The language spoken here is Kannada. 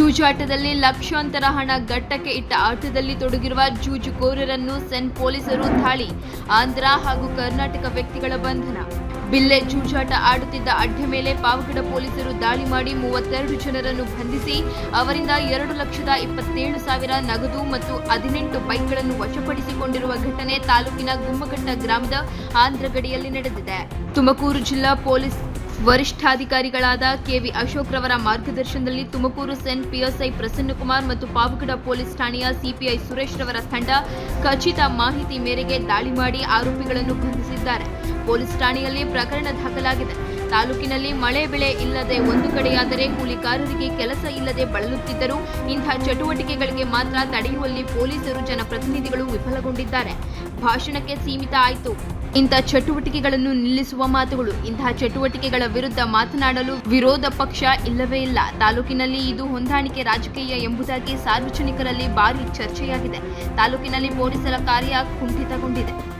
ಜೂಜಾಟದಲ್ಲಿ ಲಕ್ಷಾಂತರ ಹಣ ಘಟ್ಟಕ್ಕೆ ಇಟ್ಟ ಆಟದಲ್ಲಿ ತೊಡಗಿರುವ ಜೂಜುಕೋರರನ್ನು ಸೆನ್ ಪೊಲೀಸರು ದಾಳಿ ಆಂಧ್ರ ಹಾಗೂ ಕರ್ನಾಟಕ ವ್ಯಕ್ತಿಗಳ ಬಂಧನ. ಬಿಲ್ಲೆ ಜೂಜಾಟ ಆಡುತ್ತಿದ್ದ ಅಡ್ಡೆ ಮೇಲೆ ಪಾವಗಡ ಪೊಲೀಸರು ದಾಳಿ ಮಾಡಿ ಮೂವತ್ತೆರಡು ಜನರನ್ನು ಬಂಧಿಸಿ, ಅವರಿಂದ ಎರಡು ಲಕ್ಷದ ಇಪ್ಪತ್ತೇಳು ಸಾವಿರ ನಗದು ಮತ್ತು ಹದಿನೆಂಟು ಬೈಕ್ಗಳನ್ನು ವಶಪಡಿಸಿಕೊಂಡಿರುವ ಘಟನೆ ತಾಲೂಕಿನ ಗುಮ್ಮಘಟ್ಟ ಗ್ರಾಮದ ಆಂಧ್ರ ಗಡಿಯಲ್ಲಿ ನಡೆದಿದೆ. ತುಮಕೂರು ಜಿಲ್ಲಾ ಪೊಲೀಸ್ ವರಿಷ್ಠಾಧಿಕಾರಿಗಳಾದ ಕೆವಿ ಅಶೋಕ್ ರವರ ಮಾರ್ಗದರ್ಶನದಲ್ಲಿ ತುಮಕೂರು ಸೆನ್ ಪಿಎಸ್ಐ ಪ್ರಸನ್ನಕುಮಾರ್ ಮತ್ತು ಪಾವಗಡ ಪೊಲೀಸ್ ಠಾಣೆಯ ಸಿಪಿಐ ಸುರೇಶ್ ರವರ ತಂಡ ಖಚಿತ ಮಾಹಿತಿ ಮೇರೆಗೆ ದಾಳಿ ಮಾಡಿ ಆರೋಪಿಗಳನ್ನು ಬಂಧಿಸಿದ್ದಾರೆ. ಪೊಲೀಸ್ ಠಾಣೆಯಲ್ಲಿ ಪ್ರಕರಣ ದಾಖಲಾಗಿದೆ. ತಾಲೂಕಿನಲ್ಲಿ ಮಳೆ ಬೆಳೆ ಇಲ್ಲದೆ ಒಂದು ಕಡೆಯಾದರೆ ಕೂಲಿಕಾರರಿಗೆ ಕೆಲಸ ಇಲ್ಲದೆ ಬಳಲುತ್ತಿದ್ದರು ಇಂತಹ ಚಟುವಟಿಕೆಗಳಿಗೆ ಮಾತ್ರ ತಡೆಯುವಲ್ಲಿ ಪೊಲೀಸರು ಜನಪ್ರತಿನಿಧಿಗಳು ವಿಫಲಗೊಂಡಿದ್ದಾರೆ. ಭಾಷಣಕ್ಕೆ ಸೀಮಿತ ಆಯಿತು. ಇಂಥ ಚಟುವಟಿಕೆಗಳನ್ನು ನಿಲ್ಲಿಸುವ ಮಾತುಗಳು ಇಂತಹ ಚಟುವಟಿಕೆಗಳ ವಿರುದ್ಧ ಮಾತನಾಡಲು ವಿರೋಧ ಪಕ್ಷ ಇಲ್ಲವೇ ಇಲ್ಲ. ತಾಲೂಕಿನಲ್ಲಿ ಇದು ಹೊಂದಾಣಿಕೆ ರಾಜಕೀಯ ಎಂಬುದಾಗಿ ಸಾರ್ವಜನಿಕರಲ್ಲಿ ಭಾರಿ ಚರ್ಚೆಯಾಗಿದೆ. ತಾಲೂಕಿನಲ್ಲಿ ಪೊಲೀಸರ ಕಾರ್ಯ ಕುಂಠಿತಗೊಂಡಿದೆ.